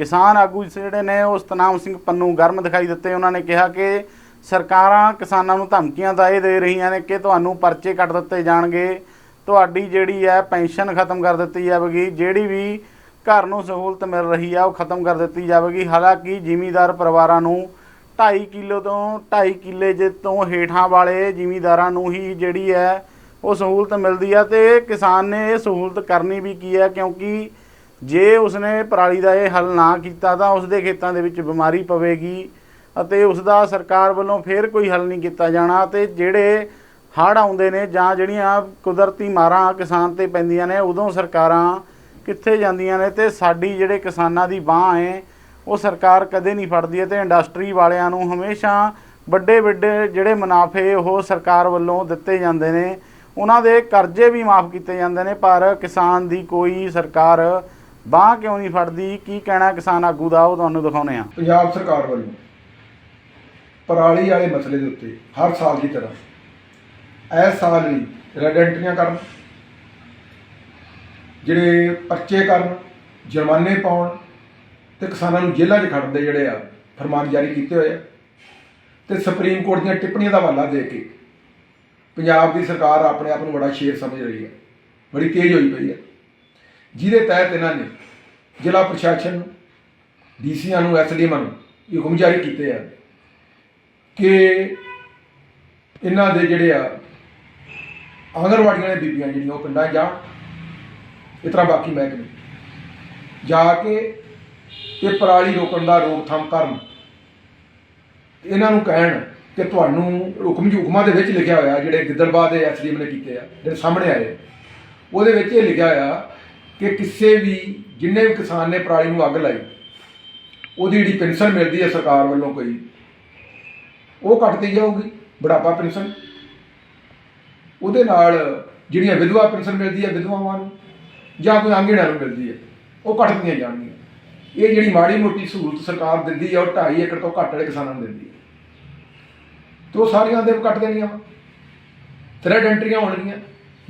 ਕਿਸਾਨ ਆਗੂ ਜਿਹੜੇ ਨੇ, ਉਹ ਸਤਨਾਮ ਸਿੰਘ ਪੰਨੂ ਗਰਮ ਦਿਖਾਈ ਦਿੱਤੇ। ਉਹਨਾਂ ਨੇ ਕਿਹਾ ਕਿ ਸਰਕਾਰਾਂ ਕਿਸਾਨਾਂ ਨੂੰ ਧਮਕੀਆਂ ਤਾਂ ਇਹ ਦੇ ਰਹੀਆਂ ਨੇ ਕਿ ਤੁਹਾਨੂੰ ਪਰਚੇ ਕੱਟ ਦਿੱਤੇ ਜਾਣਗੇ। ਤੁਹਾਡੀ ਜਿਹੜੀ ਹੈ ਪੈਨਸ਼ਨ ਖਤਮ ਕਰ ਦਿੱਤੀ ਜਾਵੇਗੀ। ਜਿਹੜੀ ਵੀ ਘਰ ਨੂੰ ਸਹੂਲਤ ਮਿਲ ਰਹੀ ਆ, ਉਹ ਖਤਮ ਕਰ ਦਿੱਤੀ ਜਾਵੇਗੀ। ਹਾਲਾਂਕਿ ਜ਼ਿਮੀਂਦਾਰ ਪਰਿਵਾਰਾਂ ਨੂੰ 2.5 ਕਿਲੋ ਤੋਂ 2.5 ਕਿੱਲੇ ਜੇ ਤੋਂ ਹੇਠਾਂ ਵਾਲੇ ਜ਼ਿਮੀਂਦਾਰਾਂ ਨੂੰ ਹੀ ਜਿਹੜੀ ਹੈ ਉਹ ਸਹੂਲਤ ਮਿਲਦੀ ਆ ਤੇ ਕਿਸਾਨ ਨੇ ਇਹ ਸਹੂਲਤ ਕਰਨੀ ਵੀ ਕੀ ਹੈ, ਕਿਉਂਕਿ ਜੇ ਉਸਨੇ ਪਰਾਲੀ ਦਾ ਇਹ ਹੱਲ ਨਾ ਕੀਤਾ ਤਾਂ ਉਸਦੇ ਖੇਤਾਂ ਦੇ ਵਿੱਚ ਬਿਮਾਰੀ ਪਵੇਗੀ ਅਤੇ ਉਸ ਦਾ ਸਰਕਾਰ ਵੱਲੋਂ ਫੇਰ ਕੋਈ ਹੱਲ ਨਹੀਂ ਕੀਤਾ ਜਾਣਾ ਤੇ ਜਿਹੜੇ ਹੜ੍ਹ ਆਉਂਦੇ ਨੇ ਜਾਂ ਜਿਹੜੀਆਂ ਕੁਦਰਤੀ ਮਾਰਾਂ ਕਿਸਾਨ ਤੇ ਪੈਂਦੀਆਂ ਨੇ, ਉਦੋਂ ਸਰਕਾਰਾਂ ਕਿੱਥੇ ਜਾਂਦੀਆਂ ਨੇ ਤੇ ਸਾਡੀ ਜਿਹੜੇ ਕਿਸਾਨਾਂ ਦੀ ਬਾਹ ਹੈ, ਉਹ ਸਰਕਾਰ ਕਦੇ ਨਹੀਂ ਫੜਦੀ ਹੈ ਤੇ ਇੰਡਸਟਰੀ ਵਾਲਿਆਂ ਨੂੰ ਹਮੇਸ਼ਾ ਵੱਡੇ ਵੱਡੇ ਜਿਹੜੇ ਮੁਨਾਫੇ ਉਹ ਸਰਕਾਰ ਵੱਲੋਂ ਦਿੱਤੇ ਜਾਂਦੇ ਨੇ, ਉਹਨਾਂ ਦੇ ਕਰਜ਼ੇ ਵੀ ਮਾਫ ਕੀਤੇ ਜਾਂਦੇ ਨੇ, ਪਰ ਕਿਸਾਨ ਦੀ ਕੋਈ ਸਰਕਾਰ ਬਾਹ ਕਿਉਂ ਨਹੀਂ ਫੜਦੀ? ਕੀ ਕਹਿਣਾ ਕਿਸਾਨ ਆਗੂ ਦਾ? ਉਹ ਤੁਹਾਨੂੰ ਦਿਖਾਉਨੇ ਆ ਪੰਜਾਬ ਸਰਕਾਰ ਵੱਲੋਂ ਪਰਾਲੀ ਵਾਲੇ ਮਸਲੇ ਦੇ ਉੱਤੇ ਹਰ ਸਾਲ ਦੀ ਤਰ੍ਹਾਂ ਇਸ ਸਾਲ ਵੀ ਰੈਡ ਐਂਟਰੀਆਂ ਕਰਨ, ਜਿਹੜੇ ਪਰਚੇ ਕਰਨ, ਜੁਰਮਾਨੇ ਪਾਉਣ ਤੇ ਕਿਸਾਨਾਂ ਨੂੰ ਜੇਲ੍ਹਾਂ 'ਚ ਖੜਨ ਦੇ ਜਿਹੜੇ ਆ ਫਰਮਾਨ ਜਾਰੀ ਕੀਤੇ ਹੋਏ ਆ ਤੇ ਸੁਪਰੀਮ ਕੋਰਟ ਦੀਆਂ ਟਿੱਪਣੀਆਂ ਦਾ ਹਵਾਲਾ ਦੇ ਕੇ ਪੰਜਾਬ ਦੀ ਸਰਕਾਰ ਆਪਣੇ ਆਪ ਨੂੰ ਬੜਾ ਸ਼ੇਰ ਸਮਝ ਰਹੀ ਹੈ, ਬੜੀ ਤੇਜ਼ ਹੋਈ ਪਈ ਹੈ। ਜਿਹਦੇ ਤਹਿਤ ਇਹਨਾਂ ਨੇ ਜ਼ਿਲ੍ਹਾ ਪ੍ਰਸ਼ਾਸਨ ਨੂੰ ਡੀਸੀਆਂ ਨੂੰ, ਐਸਡੀਐਮ ਨੂੰ ਇਹ ਹੁਕਮ ਜਾਰੀ ਕੀਤੇ ਆ ਕਿ ਇਹਨਾਂ ਦੇ ਜਿਹੜੇ ਆ ਆਂਗਣਵਾੜੀਆਂ ਦੇ ਬੀਬੀਆਂ ਜਿਹੜੀਆਂ ਉਹ ਪਿੰਡਾਂ 'ਚ ਜਾਣ। ਇਸ ਤਰ੍ਹਾਂ ਬਾਕੀ ਮਹਿਕਮੇ। ਜਾ ਕੇ ਇਹ ਪਰਾਲੀ ਰੋਕਣ ਦਾ ਰੋਕਥਾਮ ਕਰਨ। ਇਹਨਾਂ ਨੂੰ ਕਹਿਣ ਕਿ ਤੁਹਾਨੂੰ ਹੁਕਮ ਜੀ ਹੁਕਮਾਂ ਦੇ ਵਿੱਚ ਲਿਖਿਆ ਹੋਇਆ ਜਿਹੜੇ ਗਿੱਦੜਬਾਹ ਦੇ ਐਸਡੀਐਮ ਨੇ ਕੀਤੇ ਆ, ਜਿਹੜੇ ਸਾਹਮਣੇ ਆਏ। ਉਹਦੇ ਵਿੱਚ ਇਹ ਲਿਖਿਆ ਹੋਇਆ ਕਿ ਕਿਸੇ ਵੀ ਜਿੰਨੇ ਵੀ ਕਿਸਾਨ ਨੇ ਪਰਾਲੀ ਨੂੰ ਅੱਗ ਲਾਈ, ਉਹਦੀ ਜਿਹੜੀ ਪੈਨਸ਼ਨ ਮਿਲਦੀ ਹੈ ਸਰਕਾਰ ਵੱਲੋਂ ਕੋਈ, ਉਹ ਕੱਟਦੀ ਜਾਊਗੀ, ਬੁਢਾਪਾ ਪੈਨਸ਼ਨ। ਉਹਦੇ ਨਾਲ ਜਿਹੜੀਆਂ ਵਿਧਵਾ ਪੈਨਸ਼ਨ ਮਿਲਦੀ ਹੈ ਵਿਧਵਾਵਾਂ ਨੂੰ, ਜਾਂ ਕੋਈ ਆਂਗਣਾਂ ਨੂੰ ਮਿਲਦੀ ਹੈ, ਉਹ ਕੱਟਦੀਆਂ ਜਾਣਗੀਆਂ। ਇਹ ਜਿਹੜੀ ਮਾੜੀ ਮੋਟੀ ਸਹੂਲਤ ਸਰਕਾਰ ਦਿੰਦੀ ਹੈ, ਉਹ 2.5 ਏਕੜ ਤੋਂ ਘੱਟ ਵਾਲੇ ਕਿਸਾਨਾਂ ਨੂੰ ਦਿੰਦੀ ਹੈ। ਤੇ ਉਹ ਸਾਰੀਆਂ ਦੇ ਕੱਟ ਦੇਣੀਆਂ ਵਾ। ਥ੍ਰੈਡ ਐਂਟਰੀਆਂ ਹੋਣਗੀਆਂ।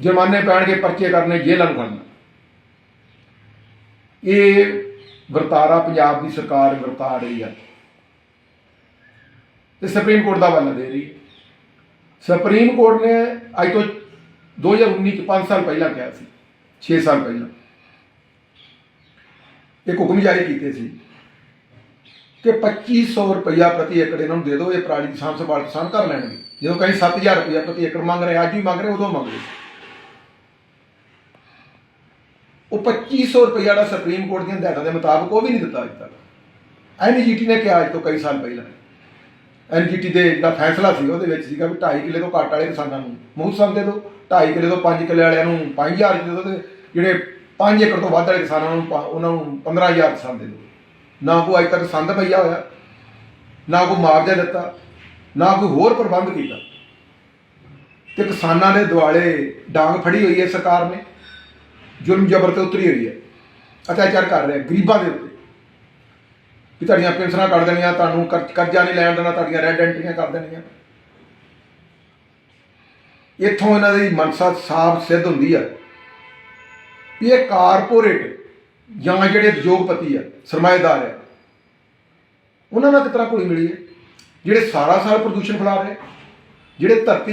ਜੁਰਮਾਨੇ ਪੈਣਗੇ, ਪਰਚੇ ਕਰਨੇ, ਜੇਲ੍ਹਾਂ ਨੂੰ ਖੜਨਾ ਇਹ ਵਰਤਾਰਾ ਪੰਜਾਬ ਦੀ ਸਰਕਾਰ ਵਰਤਾ ਰਹੀ ਹੈ ਤੇ ਸੁਪਰੀਮ ਕੋਰਟ ਦਾ ਵੱਲ ਦੇ ਰਹੀ ਸੁਪਰੀਮ ਕੋਰਟ ਨੇ ਅੱਜ ਤੋਂ 2019 ਚ 5 ਸਾਲ ਪਹਿਲਾਂ ਕਿਹਾ ਸੀ 6 ਸਾਲ ਪਹਿਲਾਂ। ਇੱਕ ਹੁਕਮ ਜਾਰੀ ਕੀਤੇ ਸੀ ਕਿ 2500 ਰੁਪਇਆ ਪ੍ਰਤੀ ਏਕੜ ਇਹਨਾਂ ਨੂੰ ਦੇ ਦਿਓ, ਇਹ ਪਰਾਲੀ ਦੀ ਸਾਂਭ ਸੰਭਾਲ ਕਿਸਾਨ ਕਰ ਲੈਣਗੇ। ਜਦੋਂ ਕਹੀਂ 7000 ਰੁਪਇਆ ਪ੍ਰਤੀ ਏਕੜ ਮੰਗ ਰਹੇ, ਅੱਜ ਵੀ ਮੰਗ ਰਹੇ, ਉਦੋਂ ਮੰਗ ਰਹੇ। ਉਹ 2500 ਰੁਪਇਆ ਜਿਹੜਾ ਸੁਪਰੀਮ ਕੋਰਟ ਦੀਆਂ ਹਦਾਇਤਾਂ ਦੇ ਮੁਤਾਬਕ ਉਹ ਵੀ ਨਹੀਂ ਦਿੱਤਾ ਅੱਜ ਤੱਕ। ਐਨਜੀਟੀ ਨੇ ਕਿਹਾ ਅੱਜ ਤੋਂ ਕਈ ਸਾਲ ਪਹਿਲਾਂ। ਐਨਜੀਟੀ ਦੇ ਜਿਹੜਾ ਫੈਸਲਾ ਸੀ ਉਹਦੇ ਵਿੱਚ ਸੀਗਾ ਵੀ 2.5 ਕਿੱਲੇ ਤੋਂ ਘੱਟ ਵਾਲੇ ਕਿਸਾਨਾਂ ਨੂੰ ਮੂਸਮ ਦੇ ਦਿਓ। 2.5 ਕਿੱਲੇ ਤੋਂ 5 ਕਿੱਲੇ ਵਾਲਿਆਂ ਨੂੰ 5000 ਦੇ ਦਿਓ ਤੇ ਜਿਹੜੇ 5 ਏਕੜ ਤੋਂ ਵੱਧ ਵਾਲੇ ਕਿਸਾਨਾਂ ਨੂੰ ਉਹਨਾਂ ਨੂੰ 15000 ਕਿਸਾਨ ਦੇ ਦਿਓ। ਨਾ ਕੋਈ ਅੱਜ ਤੱਕ ਸੰਦ ਪਈਆ ਹੋਇਆ, ਨਾ ਕੋਈ ਮੁਆਵਜ਼ਾ ਦਿੱਤਾ, ਨਾ ਕੋਈ ਹੋਰ ਪ੍ਰਬੰਧ ਕੀਤਾ। ਤੇ ਕਿਸਾਨਾਂ ਦੇ ਦੁਆਲੇ ਡਾਂਗ ਫੜੀ ਹੋਈ ਹੈ ਸਰਕਾਰ ਨੇ। ਜ਼ੁਲਮ ਜ਼ਬਰ ਤੇ ਉਤਰੀ ਹੋਈ ਹੈ। ਅਤਿਆਚਾਰ ਕਰ ਰਿਹਾ ਗਰੀਬਾਂ ਦੇ ਉੱਤੇ। ਵੀ ਤੁਹਾਡੀਆਂ ਪੈਨਸ਼ਨਾਂ ਕੱਢ ਦੇਣੀਆਂ, ਤੁਹਾਨੂੰ ਕਰਜ਼ਾ ਨਹੀਂ ਲੈਣ ਦੇਣਾ, ਤੁਹਾਡੀਆਂ ਰੈੱਡ ਐਂਟਰੀਆਂ ਕਰ ਦੇਣੀਆਂ। ਇੱਥੋਂ ਇਹਨਾਂ ਦੀ ਮਨਸਾ ਸਾਫ਼ ਸਿੱਧ ਹੁੰਦੀ ਹੈ ਵੀ ਇਹ ਕਾਰਪੋਰੇਟ ਜਾਂ ਜਿਹੜੇ ਉਦਯੋਗਪਤੀ ਆ, ਸਰਮਾਏਦਾਰ ਆ, ਉਹਨਾਂ ਨਾਲ ਕਿਸ ਤਰ੍ਹਾਂ ਘੁਲੀ ਮਿਲੀ ਹੈ? ਜਿਹੜੇ ਸਾਰਾ ਸਾਲ ਪ੍ਰਦੂਸ਼ਣ ਫੈਲਾ ਰਹੇ, ਜਿਹੜੇ ਧਰਤੀ